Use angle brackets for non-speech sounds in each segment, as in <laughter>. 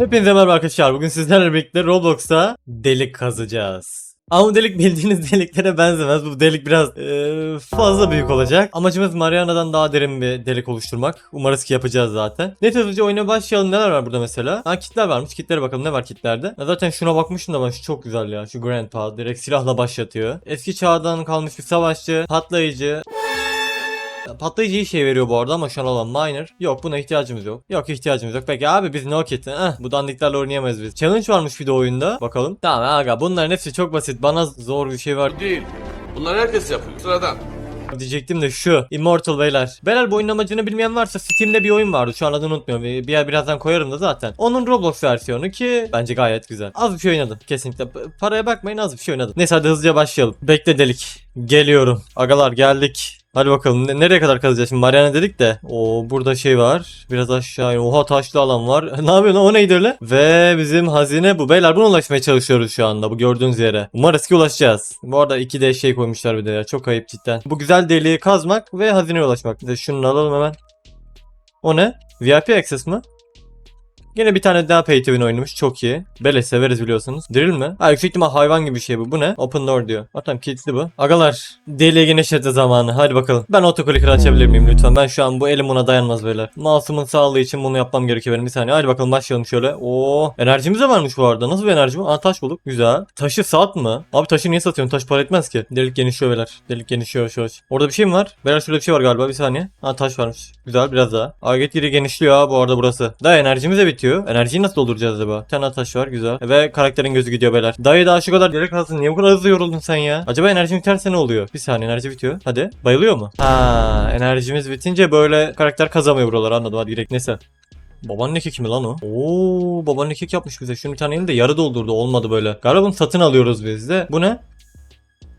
Hepinize merhaba arkadaşlar. Bugün sizlerle birlikte Roblox'ta delik kazacağız. Ama bu delik bildiğiniz <laughs> deliklere benzemez. Bu delik biraz eee, fazla büyük olacak. Amacımız Mariana'dan daha derin bir delik oluşturmak. Umarız ki yapacağız zaten. Net hızlıca oyuna başlayalım. Neler var burada mesela? Ha kitler varmış. Kitlere bakalım ne var kitlerde. Ya zaten şuna bakmıştım da ben şu çok güzel ya. Şu Grandpa direkt silahla başlatıyor. Eski çağdan kalmış bir savaşçı, patlayıcı, Patlayıcı iyi şey veriyor bu arada ama şu an olan miner. Yok buna ihtiyacımız yok. Yok ihtiyacımız yok. Peki abi biz no kit. Eh, bu dandiklerle oynayamayız biz. Challenge varmış bir de oyunda. Bakalım. Tamam aga bunların hepsi çok basit. Bana zor bir şey var değil. Bunları herkes yapıyor. Sıradan. diyecektim de şu. Immortal beyler. Beyler bu oyunun amacını bilmeyen varsa Steam'de bir oyun vardı. Şu an adını unutmuyorum. Bir yer birazdan koyarım da zaten. Onun Roblox versiyonu ki bence gayet güzel. Az bir şey oynadım. Kesinlikle. Paraya bakmayın az bir şey oynadım. Neyse hadi hızlıca başlayalım. Bekle delik. Geliyorum. Agalar geldik. Hadi bakalım ne- nereye kadar kazacağız? Şimdi Mariana dedik de o burada şey var biraz aşağı oha taşlı alan var. <laughs> Ne yapıyorsun o neydi öyle? Ve bizim hazine bu. Beyler buna ulaşmaya çalışıyoruz şu anda bu gördüğünüz yere. Umarız ki ulaşacağız. Bu arada iki de şey koymuşlar bir de ya çok ayıp cidden. Bu güzel deliği kazmak ve hazineye ulaşmak. Bir de şunu alalım hemen. O ne? VIP access mı Yine bir tane daha pay oynamış. Çok iyi. Bele severiz biliyorsunuz. Drill mi? Ha yüksek ihtimal hayvan gibi bir şey bu. Bu ne? Open door diyor. Ha tamam kilitli bu. Agalar. Deliye genişlete zamanı. Hadi bakalım. Ben autoclicker açabilir miyim lütfen? Ben şu an bu elim buna dayanmaz beyler. Mouse'umun sağlığı için bunu yapmam gerekiyor benim. Bir saniye. Hadi bakalım başlayalım şöyle. Oo. Enerjimiz de varmış bu arada. Nasıl bir enerji bu? Aa taş bulduk. Güzel. Taşı sat mı? Abi taşı niye satıyorsun? Taş para etmez ki. Delik genişliyor beyler. Delik genişliyor aç. Orada bir şey mi var? Beyler şurada bir şey var galiba. Bir saniye. Ha taş varmış. Güzel biraz daha. Aget geri genişliyor ha bu arada burası. Daha enerjimiz de bitiyor. Enerjiyi nasıl dolduracağız acaba? Bir tane taş var güzel. Ve karakterin gözü gidiyor beyler. Dayı daha şu kadar gerek kalsın. Niye bu kadar hızlı yoruldun sen ya? Acaba enerjim biterse ne oluyor? Bir saniye enerji bitiyor. Hadi. Bayılıyor mu? Ha, enerjimiz bitince böyle karakter kazamıyor buralar anladım. Hadi direkt neyse. Babaanne keki mi lan o? Oo, babaanne kek yapmış bize. Şunu bir tane de yarı doldurdu. Olmadı böyle. Galiba bunu satın alıyoruz biz de. Bu ne?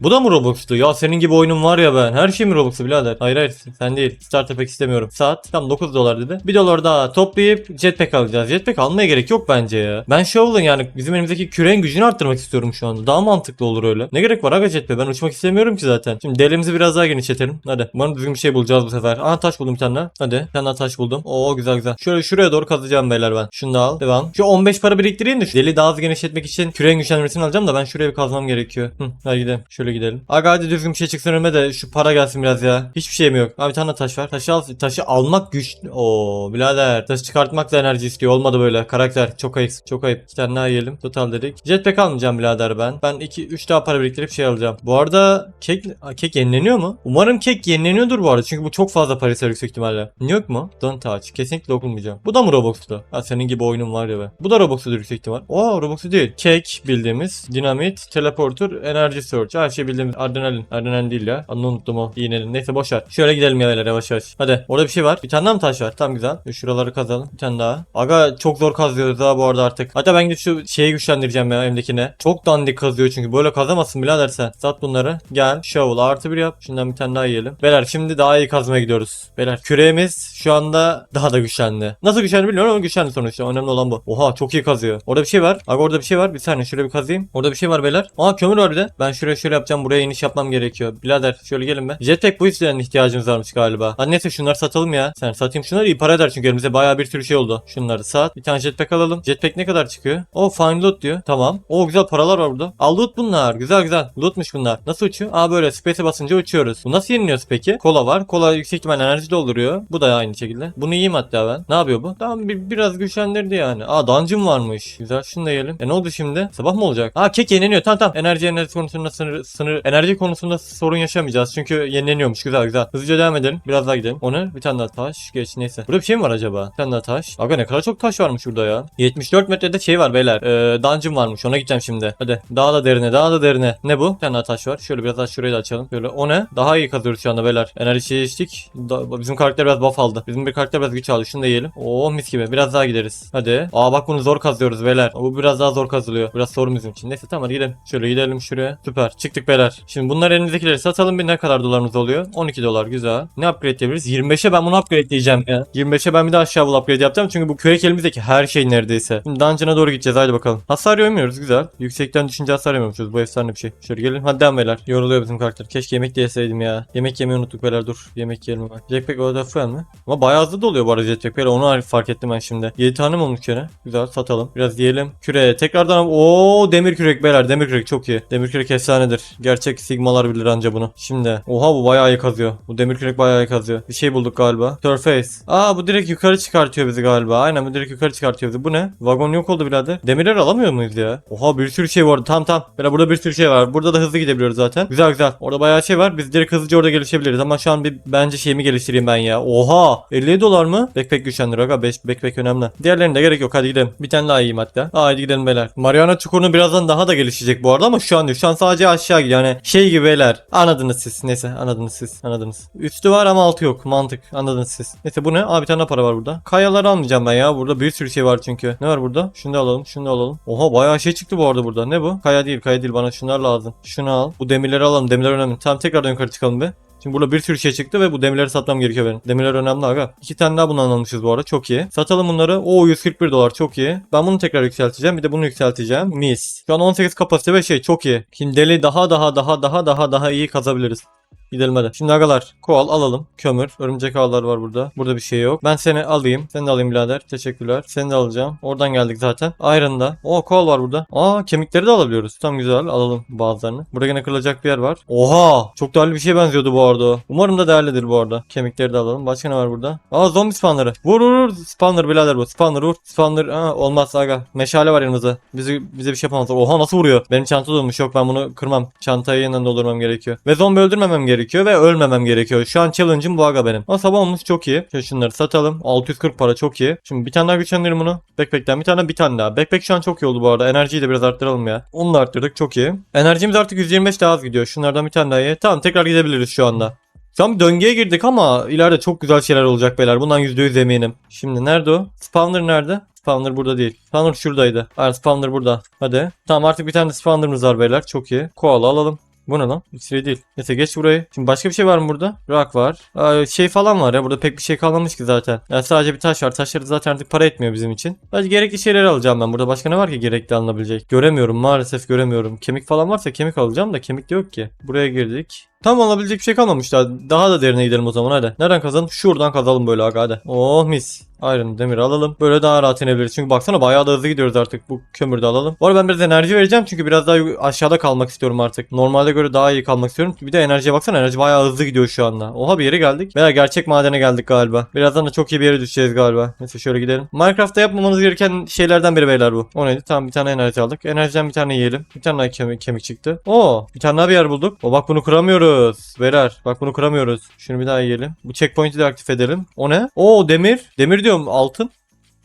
Bu da mı Robux'tu? Ya senin gibi oyunum var ya ben. Her şey mi Robux'u birader? Hayır hayır sen değil. Starter pack istemiyorum. Saat tam 9 dolar dedi. 1 dolar daha toplayıp jetpack alacağız. Jetpack almaya gerek yok bence ya. Ben Shovel'ın yani bizim elimizdeki küreğin gücünü arttırmak istiyorum şu anda. Daha mantıklı olur öyle. Ne gerek var aga jetpack? Ben uçmak istemiyorum ki zaten. Şimdi delimizi biraz daha genişletelim. Hadi. Umarım düzgün bir şey bulacağız bu sefer. Aa taş buldum bir tane daha. Hadi. Bir tane daha taş buldum. Oo güzel güzel. Şöyle şuraya doğru kazacağım beyler ben. Şunu da al. Devam. Şu 15 para biriktireyim de şu deli daha hızlı genişletmek için küreğin güçlenmesini alacağım da ben şuraya bir kazmam gerekiyor. Hı, hadi gidelim. Şöyle gidelim. Aga hadi düzgün bir şey çıksın önüme de şu para gelsin biraz ya. Hiçbir şeyim yok. Abi bir tane taş var. Taşı al. Taşı almak güç. Oo birader. Taşı çıkartmak da enerji istiyor. Olmadı böyle. Karakter. Çok ayıp. Çok ayıp. İki tane daha yiyelim. Total dedik. Jetpack almayacağım birader ben. Ben 2 3 daha para biriktirip şey alacağım. Bu arada kek kek yenileniyor mu? Umarım kek yenileniyordur bu arada. Çünkü bu çok fazla para ister yüksek ihtimalle. Yok mu? Don't touch. Kesinlikle dokunmayacağım. Bu da mı Roblox'tu? Ha senin gibi oyunum var ya be. Bu da Roblox'udur yüksek ihtimal. Oo Roblox'u değil. Kek bildiğimiz. Dinamit. Teleporter. Enerji search. Her şey bildiğimiz. Adrenalin. Adrenalin değil ya. Adını unuttum o. İğnenin. Neyse boş ver. Şöyle gidelim ya beyler yavaş yavaş. Hadi. Orada bir şey var. Bir tane daha mı taş var? Tam güzel. Şuraları kazalım. Bir tane daha. Aga çok zor kazıyoruz ha bu arada artık. Hatta ben gidip şu şeyi güçlendireceğim ya elimdekine. Çok dandik kazıyor çünkü. Böyle kazamazsın birader sen. Sat bunları. Gel. Shovel artı bir yap. Şundan bir tane daha yiyelim. Beyler şimdi daha iyi kazmaya gidiyoruz. Beyler küreğimiz şu anda daha da güçlendi. Nasıl güçlendi bilmiyorum ama güçlendi sonuçta. Önemli olan bu. Oha çok iyi kazıyor. Orada bir şey var. Aga orada bir şey var. Bir saniye şuraya bir kazayım. Orada bir şey var beyler. Aa kömür var bir de. Ben şuraya şöyle yapacağım. Buraya iniş yapmam gerekiyor. Birader şöyle gelin be. Jetpack bu yüzden ihtiyacımız varmış galiba. Hadi neyse şunları satalım ya. Sen satayım şunları iyi para eder çünkü elimize bayağı bir sürü şey oldu. Şunları sat. Bir tane jetpack alalım. Jetpack ne kadar çıkıyor? O fine loot diyor. Tamam. O güzel paralar var burada. Al loot bunlar. Güzel güzel. Lootmuş bunlar. Nasıl uçuyor? Aa böyle space'e basınca uçuyoruz. Bu nasıl yeniliyoruz peki? Kola var. Kola yüksek ihtimal enerji dolduruyor. Bu da aynı şekilde. Bunu yiyeyim hatta ben. Ne yapıyor bu? Tamam bir, biraz güçlendirdi yani. Aa dungeon varmış. Güzel şunu da yiyelim. E ne oldu şimdi? Sabah mı olacak? Aa kek yenileniyor. Tamam tamam. Enerji enerji konusunda sınır, sınır enerji konusunda sorun yaşamayacağız. Çünkü yenileniyormuş. Güzel güzel. Hızlıca devam edelim. Biraz daha gidelim. O ne? Bir tane daha taş. Geç neyse. Burada bir şey mi var acaba? Bir tane daha taş. Aga ne kadar çok taş varmış burada ya. 74 metrede şey var beyler. Ee, dungeon varmış. Ona gideceğim şimdi. Hadi. Daha da derine. Daha da derine. Ne bu? Bir tane daha taş var. Şöyle biraz daha şurayı da açalım. Şöyle o ne? Daha iyi kazıyoruz şu anda beyler. Enerji. Da- bizim karakter biraz buff aldı. Bizim bir karakter biraz güç aldı. Şunu da yiyelim. Oo mis gibi. Biraz daha gideriz. Hadi. Aa bak bunu zor kazıyoruz beyler. Bu biraz daha zor kazılıyor. Biraz sorun bizim için. Neyse tamam gidelim. Şöyle gidelim şuraya. Süper. Çıktık hallettik beyler. Şimdi bunlar elinizdekileri satalım bir ne kadar dolarımız oluyor? 12 dolar güzel. Ne upgrade edebiliriz? 25'e ben bunu upgrade diyeceğim ya. 25'e ben bir de aşağı bul upgrade yapacağım çünkü bu kürek elimizdeki her şey neredeyse. Şimdi dungeon'a doğru gideceğiz haydi bakalım. Hasar yemiyoruz güzel. Yüksekten düşünce hasar yemiyormuşuz. Bu efsane bir şey. Şöyle gelin hadi devam beyler. Yoruluyor bizim karakter. Keşke yemek de yeseydim ya. Yemek yemeyi unuttuk beyler dur. Yemek yiyelim hemen. Jetpack orada fuel mi? Ama bayağı hızlı doluyor bu arada jetpack beyler. Onu fark ettim ben şimdi. 7 tane mi olmuş gene? Güzel satalım. Biraz yiyelim. Küre. Tekrardan o demir kürek beyler. Demir kürek çok iyi. Demir kürek efsanedir. Gerçek sigmalar bilir anca bunu. Şimdi. Oha bu bayağı iyi kazıyor. Bu demir kürek bayağı iyi kazıyor. Bir şey bulduk galiba. Surface. Aa bu direkt yukarı çıkartıyor bizi galiba. Aynen bu direkt yukarı çıkartıyor bizi. Bu ne? Vagon yok oldu birader. Demirler alamıyor muyuz ya? Oha bir sürü şey vardı. Tam tam. Beyler burada bir sürü şey var. Burada da hızlı gidebiliyoruz zaten. Güzel güzel. Orada bayağı şey var. Biz direkt hızlıca orada gelişebiliriz. Ama şu an bir bence şeyimi geliştireyim ben ya. Oha. 50 dolar mı? Backpack güçlendir aga. 5 backpack önemli. Diğerlerine gerek yok. Hadi gidelim. Bir tane daha yiyeyim hatta. Aa, hadi gidelim beyler. Mariana çukurunu birazdan daha da gelişecek bu arada ama şu an değil. Şu an sadece aşağı gidiyor. Yani şey gibi beyler. Anladınız siz. Neyse anladınız siz. Anladınız. Üstü var ama altı yok. Mantık. Anladınız siz. Neyse bu ne? Aa bir tane para var burada. Kayaları almayacağım ben ya. Burada bir sürü şey var çünkü. Ne var burada? Şunu da alalım. Şunu da alalım. Oha bayağı şey çıktı bu arada burada. Ne bu? Kaya değil. Kaya değil. Bana şunlar lazım. Şunu al. Bu demirleri alalım. Demirler önemli. Tamam tekrardan yukarı çıkalım be. Şimdi burada bir sürü şey çıktı ve bu demirleri satmam gerekiyor benim. Demirler önemli aga. İki tane daha bundan almışız bu arada. Çok iyi. Satalım bunları. Oo 141 dolar çok iyi. Ben bunu tekrar yükselteceğim. Bir de bunu yükselteceğim. Mis. Şu an 18 kapasite ve şey çok iyi. Şimdi deli daha daha daha daha daha daha iyi kazabiliriz. Gidelim hadi. Şimdi agalar koal alalım. Kömür. Örümcek ağlar var burada. Burada bir şey yok. Ben seni alayım. Seni de alayım birader. Teşekkürler. Seni de alacağım. Oradan geldik zaten. Iron da. O koal var burada. Aa kemikleri de alabiliyoruz. Tam güzel. Alalım bazılarını. Burada yine kırılacak bir yer var. Oha! Çok değerli bir şey benziyordu bu arada. Umarım da değerlidir bu arada. Kemikleri de alalım. Başka ne var burada? Aa zombi spawnları. Vur vur vur. Spawner birader bu. Spawner vur. Spawner. Aa, olmaz aga. Meşale var yanımızda. Bizi, bize bir şey yapamazlar. Oha nasıl vuruyor? Benim çanta dolmuş. Yok ben bunu kırmam. Çantayı yeniden doldurmam gerekiyor. Ve zombi öldürmemem gerekiyor ve ölmemem gerekiyor. Şu an challenge'ım bu aga benim. Ama sabah olmuş çok iyi. Şöyle şunları satalım. 640 para çok iyi. Şimdi bir tane daha güçlendirelim bunu. Backpack'ten bir tane bir tane daha. Backpack şu an çok iyi oldu bu arada. Enerjiyi de biraz arttıralım ya. Onu da arttırdık çok iyi. Enerjimiz artık 125 daha az gidiyor. Şunlardan bir tane daha iyi. Tamam tekrar gidebiliriz şu anda. Şu an bir döngüye girdik ama ileride çok güzel şeyler olacak beyler. Bundan %100 eminim. Şimdi nerede o? Spawner nerede? Spawner burada değil. Spawner şuradaydı. Aynen spawner burada. Hadi. Tamam artık bir tane de spawner'ımız var beyler. Çok iyi. Koala alalım. Bu ne lan? Hiç şey değil. Neyse geç burayı. Şimdi başka bir şey var mı burada? Rock var. Aa, şey falan var ya. Burada pek bir şey kalmamış ki zaten. Yani sadece bir taş var. Taşları zaten artık para etmiyor bizim için. Sadece gerekli şeyleri alacağım ben. Burada başka ne var ki gerekli alınabilecek? Göremiyorum. Maalesef göremiyorum. Kemik falan varsa kemik alacağım da kemik de yok ki. Buraya girdik. Tam alabilecek bir şey kalmamış daha. Da derine gidelim o zaman hadi. Nereden kazalım? Şuradan kazalım böyle aga hadi. Oh mis. Iron demir alalım. Böyle daha rahat inebiliriz. Çünkü baksana bayağı da hızlı gidiyoruz artık. Bu kömürü de alalım. Bu arada ben biraz enerji vereceğim. Çünkü biraz daha aşağıda kalmak istiyorum artık. Normalde göre daha iyi kalmak istiyorum. Bir de enerjiye baksana. Enerji bayağı hızlı gidiyor şu anda. Oha bir yere geldik. Veya gerçek madene geldik galiba. Birazdan da çok iyi bir yere düşeceğiz galiba. Neyse şöyle gidelim. Minecraft'ta yapmamanız gereken şeylerden biri beyler bu. O neydi? Tamam bir tane enerji aldık. Enerjiden bir tane yiyelim. Bir tane daha kemik, kemik çıktı. Oo bir tane daha bir yer bulduk. O bak bunu kıramıyoruz. Beyler bak bunu kıramıyoruz. Şunu bir daha yiyelim. Bu checkpoint'i de aktif edelim. O ne? Oo demir. Demir diyorum altın.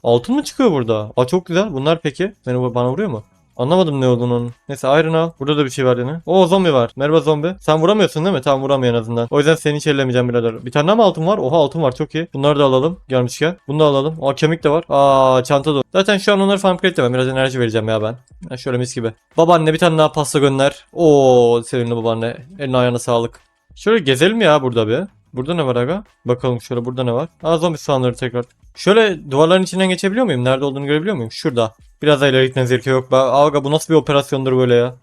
Altın mı çıkıyor burada? Aa çok güzel. Bunlar peki? Beni bana vuruyor mu? Anlamadım ne olduğunu. Neyse Iron al. Burada da bir şey var yine. Oo zombi var. Merhaba zombi. Sen vuramıyorsun değil mi? Tamam vuramıyor en azından. O yüzden seni hiç birader. Bir tane mı altın var? Oha altın var çok iyi. Bunları da alalım. Gelmişken. Bunu da alalım. Aa kemik de var. Aa çanta da. Zaten şu an onları farm crate. Biraz enerji vereceğim ya ben. Ha, şöyle mis gibi. Babaanne bir tane daha pasta gönder. Oo sevimli babaanne. Eline ayağına sağlık. Şöyle gezelim ya burada bir. Burada ne var aga? Bakalım şöyle burada ne var? Aa zombi spawnları tekrar. Şöyle duvarların içinden geçebiliyor muyum? Nerede olduğunu görebiliyor muyum? Şurada. Biraz daha ileri gitmeniz gerekiyor. Yok. Aga bu nasıl bir operasyondur böyle ya?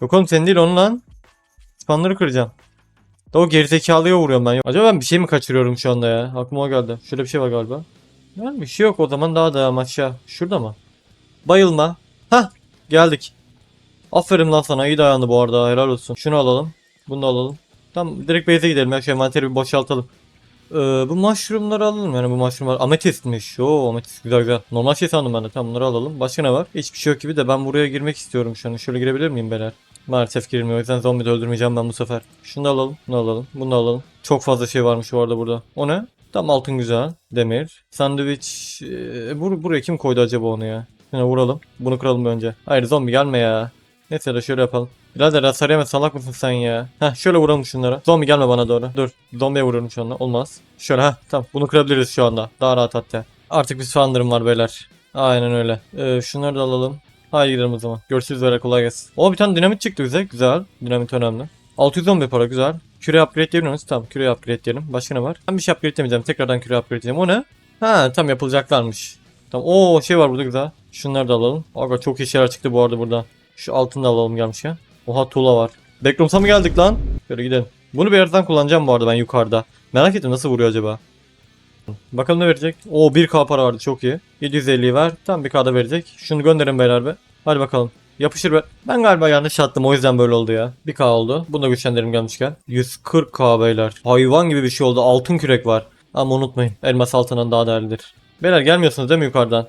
Yok oğlum senin değil onun lan. Spawnları kıracağım. Da o gerizekalıya vuruyorum ben. Acaba ben bir şey mi kaçırıyorum şu anda ya? Aklıma o geldi. Şöyle bir şey var galiba. Yani bir şey yok o zaman daha da aşağı. Şurada mı? Bayılma. Hah geldik. Aferin lan sana iyi dayandı bu arada helal olsun. Şunu alalım. Bunu da alalım. Tamam direkt base'e gidelim ya şu envanteri bir boşaltalım. Ee, bu mushroomları alalım yani bu mushroomlar ametistmiş. Oo ametist güzel güzel. Normal şey sandım ben de. Tamam bunları alalım. Başka ne var? Hiçbir şey yok gibi de ben buraya girmek istiyorum şu an. Şöyle girebilir miyim beyler? Maalesef girilmiyor. O yüzden zombi de öldürmeyeceğim ben bu sefer. Şunu da alalım. Bunu alalım. Bunu da alalım. Çok fazla şey varmış bu arada burada. O ne? Tam altın güzel. Demir. Sandviç. Ee, bur buraya kim koydu acaba onu ya? Yine vuralım. Bunu kıralım önce. Hayır zombi gelme ya. Neyse de şöyle yapalım. Birader hasar salak mısın sen ya? Heh şöyle vuralım şunlara. Zombi gelme bana doğru. Dur. Zombiye vuruyorum şu anda. Olmaz. Şöyle heh tamam. Bunu kırabiliriz şu anda. Daha rahat hatta. Artık bir soğandırım var beyler. Aynen öyle. Ee, şunları da alalım. Haydi gidelim o zaman. Görüşürüz böyle kolay gelsin. O bir tane dinamit çıktı bize. Güzel. Dinamit önemli. 611 para güzel. Küre upgrade diyebilir miyiz? Tamam küre upgrade diyelim. Başka ne var? Ben bir şey upgrade demeyeceğim. Tekrardan küre upgrade edeceğim. O ne? Ha tam yapılacaklarmış. Tamam. Oo şey var burada güzel. Şunları da alalım. Aga çok iyi şeyler çıktı bu arada burada. Şu altını da alalım gelmişken. Oha tuğla var. Backrooms'a mı geldik lan? Şöyle gidelim. Bunu bir yerden kullanacağım bu arada ben yukarıda. Merak ettim nasıl vuruyor acaba? Bakalım ne verecek? Oo 1k para vardı çok iyi. 750'yi ver. Tam 1k da verecek. Şunu gönderin beyler be. Hadi bakalım. Yapışır be. Ben galiba yanlış attım o yüzden böyle oldu ya. 1k oldu. Bunu da güçlendirelim gelmişken. 140k beyler. Hayvan gibi bir şey oldu. Altın kürek var. Ama unutmayın. Elmas altından daha değerlidir. Beyler gelmiyorsunuz değil mi yukarıdan?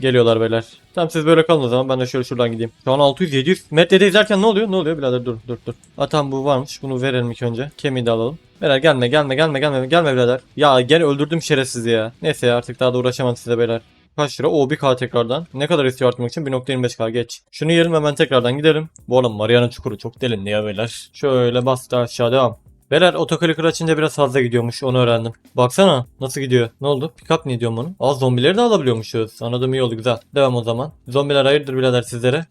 Geliyorlar beyler. Tamam siz böyle kalın o zaman ben de şöyle şuradan gideyim. Şu an 600 700 metrede izlerken ne oluyor? Ne oluyor birader dur dur dur. Aa tamam bu varmış. Bunu verelim ilk önce. Kemiği de alalım. Beyler gelme gelme gelme gelme gelme birader. Ya gene öldürdüm şerefsizi ya. Neyse ya artık daha da uğraşamam size beyler. Kaç lira? O 1K tekrardan. Ne kadar istiyor arttırmak için? 1.25K geç. Şunu yiyelim hemen tekrardan gidelim. Bu arada Mariana Çukuru çok delindi ya beyler. Şöyle bastı aşağı devam. Beyler otoklikör açınca biraz fazla gidiyormuş onu öğrendim. Baksana nasıl gidiyor. Ne oldu? Pickup niye diyorum bunu? Aa zombileri de alabiliyormuşuz. Anladım iyi oldu güzel. Devam o zaman. Zombiler hayırdır birader sizlere?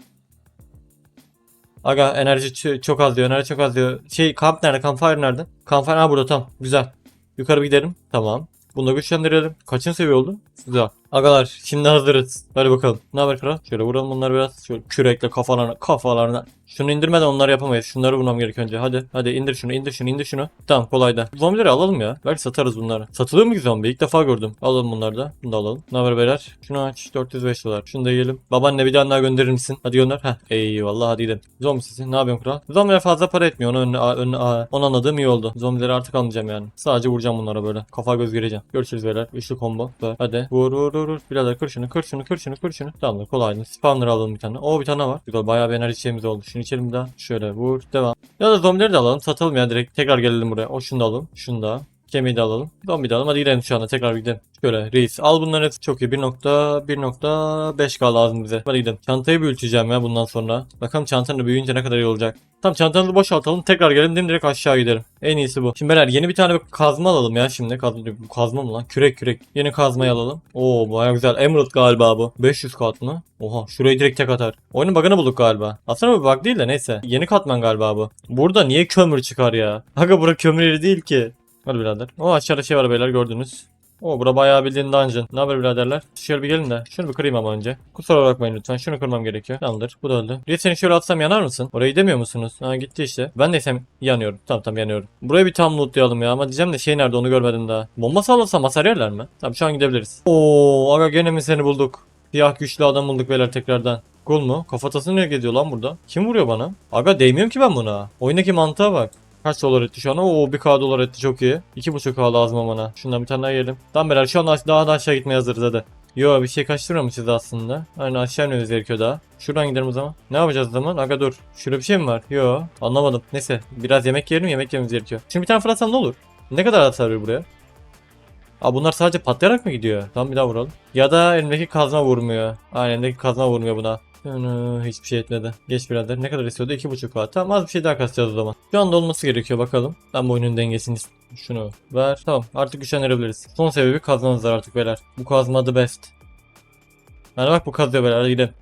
Aga enerji çok az diyor. Enerji çok az diyor. Şey kamp nerede? Campfire nerede? Campfire ha burada tam. Güzel. Yukarı bir gidelim. Tamam. Bunu da güçlendirelim. Kaçın seviye oldu? Güzel. Agalar şimdi hazırız. Hadi bakalım. Ne haber kral? Şöyle vuralım bunları biraz. Şöyle kürekle kafalarına kafalarına. Şunu indirmeden onları yapamayız. Şunları vurmam gerek önce. Hadi hadi indir şunu indir şunu indir şunu. Tamam kolayda. Zombileri alalım ya. Belki satarız bunları. Satılıyor mu ki zombi? İlk defa gördüm. Alalım bunları da. Bunu da alalım. Ne haber beyler? Şunu aç. 405 dolar. Şunu da yiyelim. Babaanne bir tane daha gönderir misin? Hadi gönder. Heh. Eyvallah hadi gidelim. Zombi sesi. Ne yapıyorsun kral? Zombiler fazla para etmiyor. Onu önüne, önüne, aa, onu anladığım iyi oldu. Zombileri artık almayacağım yani. Sadece vuracağım bunlara böyle. Kafa göz gireceğim. Görüşürüz beyler. Üçlü combo. Hadi. Vur vur vur vur. Birader kır şunu kır şunu şunu. Tamamdır kolaydı. Spawner alalım bir tane. Oo bir tane var. Güzel bayağı bir enerji oldu. Şunu içelim daha. Şöyle vur. Devam. Ya da zombileri de alalım. Satalım ya direkt. Tekrar gelelim buraya. O şunu da alalım. Şunu da. Kemiği de alalım. Zombi de alalım. Hadi gidelim şu anda. Tekrar gidelim. Şöyle reis. Al bunların hepsi çok iyi. 1.1.5k lazım bize. Hadi gidelim. Çantayı büyüteceğim ya bundan sonra. Bakalım çantanın da büyüyünce ne kadar iyi olacak. Tamam çantanızı boşaltalım. Tekrar gelelim. Değil mi? Direkt aşağı gidelim. En iyisi bu. Şimdi beyler yeni bir tane kazma alalım ya şimdi. Kazma, kazma mı lan? Kürek kürek. Yeni kazmayı alalım. Oo baya güzel. Emerald galiba bu. 500 kat mı? Oha şurayı direkt tek atar. Oyunun bug'ını bulduk galiba. Aslında bu bug değil de neyse. Yeni katman galiba bu. Burada niye kömür çıkar ya? Aga bura kömür değil ki. Hadi birader. O aşağıda şey var beyler gördünüz. O bura bayağı bildiğin dungeon. Ne haber biraderler? Şöyle bir gelin de. Şunu bir kırayım ama önce. Kusura bakmayın lütfen. Şunu kırmam gerekiyor. Tamamdır. Bu da öldü. Bir seni şöyle atsam yanar mısın? Oraya gidemiyor musunuz? Ha gitti işte. Ben de isem yanıyorum. Tamam tamam yanıyorum. Buraya bir tam lootlayalım ya. Ama diyeceğim de şey nerede onu görmedim daha. Bomba sallasam hasar yerler mi? Tamam şu an gidebiliriz. Oo aga gene mi seni bulduk? Siyah güçlü adam bulduk beyler tekrardan. Cool mu? Kafatası nereye gidiyor lan burada? Kim vuruyor bana? Aga değmiyorum ki ben buna. Oyundaki mantığa bak. Kaç dolar etti şu an? Oo 1k dolar etti çok iyi. 2.5k lazım ama bana. Şundan bir tane daha yiyelim. Tamam şu an daha da aşağı gitmeye hazırız hadi. Yo bir şey kaçtırmamışız aslında. Aynen aşağı inmemiz gerekiyor daha. Şuradan gidelim o zaman. Ne yapacağız o zaman? Aga dur. Şurada bir şey mi var? Yo anlamadım. Neyse biraz yemek yiyelim yemek yememiz gerekiyor. Şimdi bir tane fırlatsam ne olur? Ne kadar verir buraya? Aa bunlar sadece patlayarak mı gidiyor? Tamam bir daha vuralım. Ya da elimdeki kazma vurmuyor. Aynen elimdeki kazma vurmuyor buna. Ana, hiçbir şey etmedi. Geç birader. Ne kadar istiyordu? 2.5 var. Tamam az bir şey daha kasacağız o zaman. Şu anda olması gerekiyor bakalım. Ben bu oyunun dengesini şunu ver. Tamam artık güçlendirebiliriz. Son sebebi kazmanız var artık beyler. Bu kazma the best. Yani bak bu kazıyor beyler hadi gidelim.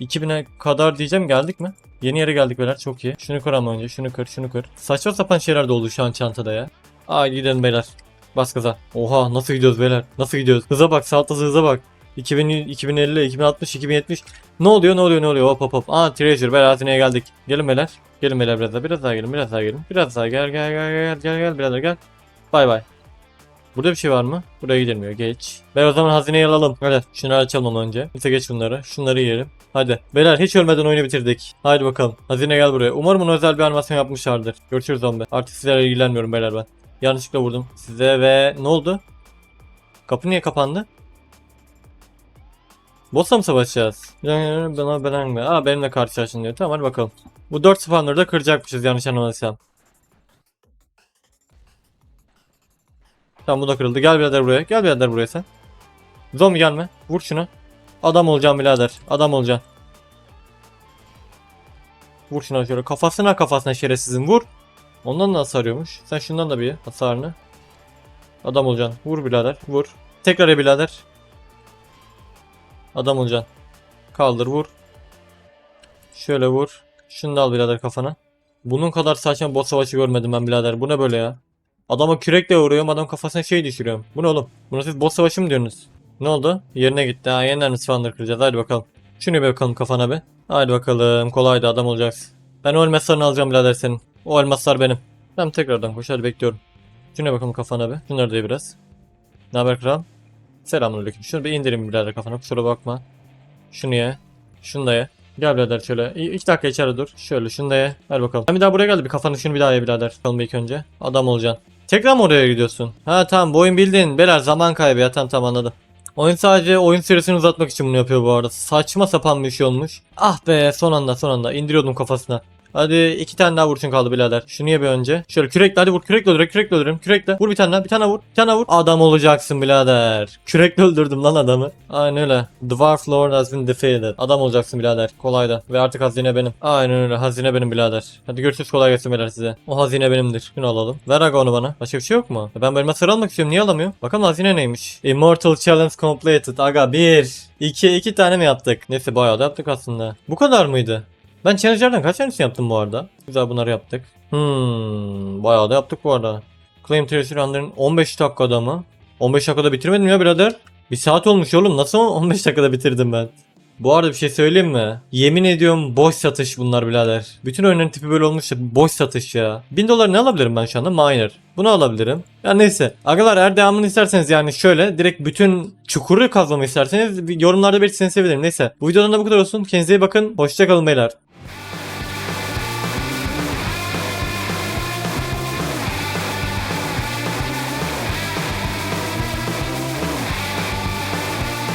2000'e kadar diyeceğim geldik mi? Yeni yere geldik beyler çok iyi. Şunu kır ama önce şunu kır şunu kır. Saçma sapan şeyler de oldu şu an çantada ya. Haydi gidelim beyler. Bas gaza. Oha nasıl gidiyoruz beyler? Nasıl gidiyoruz? Hıza bak saltası hıza bak. 2000, 2050, 2060, 2070. Ne oluyor ne oluyor ne oluyor hop hop hop. Aa Treasure beyler hazineye geldik. Gelin beyler. Gelin beyler biraz daha biraz daha gelin biraz daha gelin. Biraz daha gel gel gel gel gel gel birader gel. Bay bay. Burada bir şey var mı? Buraya gidilmiyor. Geç. Ben o zaman hazineyi alalım. Hadi şunları açalım önce. Neyse geç bunları. Şunları yiyelim. Hadi. Beyler hiç ölmeden oyunu bitirdik. Haydi bakalım. Hazine gel buraya. Umarım ona özel bir animasyon yapmışlardır. Görüşürüz zombi. Artık sizlerle ilgilenmiyorum beyler ben. Yanlışlıkla vurdum size ve ne oldu? Kapı niye kapandı? Boss'la mı savaşacağız? Bana belen mi? Aa benimle karşılaşın diyor. Tamam hadi bakalım. Bu 4 spawner'ı da kıracakmışız yanlış anlamadıysam. Tamam bu da kırıldı. Gel birader buraya. Gel birader buraya sen. Zombi gelme. Vur şunu. Adam olacağım birader. Adam olacaksın. Vur şuna şöyle. Kafasına kafasına şerefsizin vur. Ondan da hasar arıyormuş. Sen şundan da bir hasarını. Adam olacaksın. Vur birader. Vur. Tekrar birader. Adam olacaksın. Kaldır vur. Şöyle vur. Şunu da al birader kafana. Bunun kadar saçma boss savaşı görmedim ben birader. Bu ne böyle ya? Adama kürekle vuruyorum. Adam kafasına şey düşürüyorum. Bu ne oğlum? Buna siz boss savaşı mı diyorsunuz? Ne oldu? Yerine gitti. Ha yeniden spawnları kıracağız? Hadi bakalım. Şunu bir bakalım kafana bir. Hadi bakalım. Kolaydı adam olacaksın. Ben o elmaslarını alacağım birader senin. O elmaslar benim. Tamam tekrardan koş hadi bekliyorum. Şuna bakalım kafana bir. Şunları da biraz. Ne haber kral? Selamünaleyküm. Şunu bir indireyim birader kafana. Kusura bakma. Şunu ye. Şunu da ye. Gel birader şöyle. İ- iki dakika içeri dur. Şöyle şunu da ye. Ver bakalım. Ben bir daha buraya geldi. Bir kafanı şunu bir daha ye birader. Bakalım ilk önce. Adam olacaksın. Tekrar mı oraya gidiyorsun? Ha tamam bu oyun bildin. Beyler zaman kaybı ya. Tamam tamam anladım. Oyun sadece oyun süresini uzatmak için bunu yapıyor bu arada. Saçma sapan bir şey olmuş. Ah be son anda son anda. indiriyordum kafasına. Hadi iki tane daha vursun kaldı birader. Şunu ye bir önce. Şöyle kürekle hadi vur. Kürekle öldürek kürekle öldürürüm. Kürekle. Vur bir tane daha. Bir tane vur. Bir tane vur. Adam olacaksın birader. Kürekle öldürdüm lan adamı. Aynen öyle. Dwarf Lord has been defeated. Adam olacaksın birader. Kolaydı. Ve artık hazine benim. Aynen öyle. Hazine benim birader. Hadi görüşürüz kolay gelsin beyler size. O hazine benimdir. Şunu alalım. Ver aga onu bana. Başka bir şey yok mu? Ben bölme sıra almak istiyorum. Niye alamıyorum? Bakalım hazine neymiş? Immortal Challenge completed. Aga bir. iki iki tane mi yaptık? Neyse bayağı da yaptık aslında. Bu kadar mıydı? Ben challenge'lardan kaç tanesini yaptım bu arada? Güzel bunları yaptık. Hmm, bayağı da yaptık bu arada. Claim Tracer Runner'ın 15 dakikada mı? 15 dakikada bitirmedim ya birader. Bir saat olmuş oğlum. Nasıl 15 dakikada bitirdim ben? Bu arada bir şey söyleyeyim mi? Yemin ediyorum boş satış bunlar birader. Bütün oyunların tipi böyle olmuş boş satış ya. 1000 dolar ne alabilirim ben şu anda? Miner. Bunu alabilirim. Ya neyse. Agalar eğer devamını isterseniz yani şöyle direkt bütün çukuru kazmamı isterseniz yorumlarda belirtirseniz sevinirim. Neyse. Bu videodan da bu kadar olsun. Kendinize iyi bakın. Hoşçakalın beyler.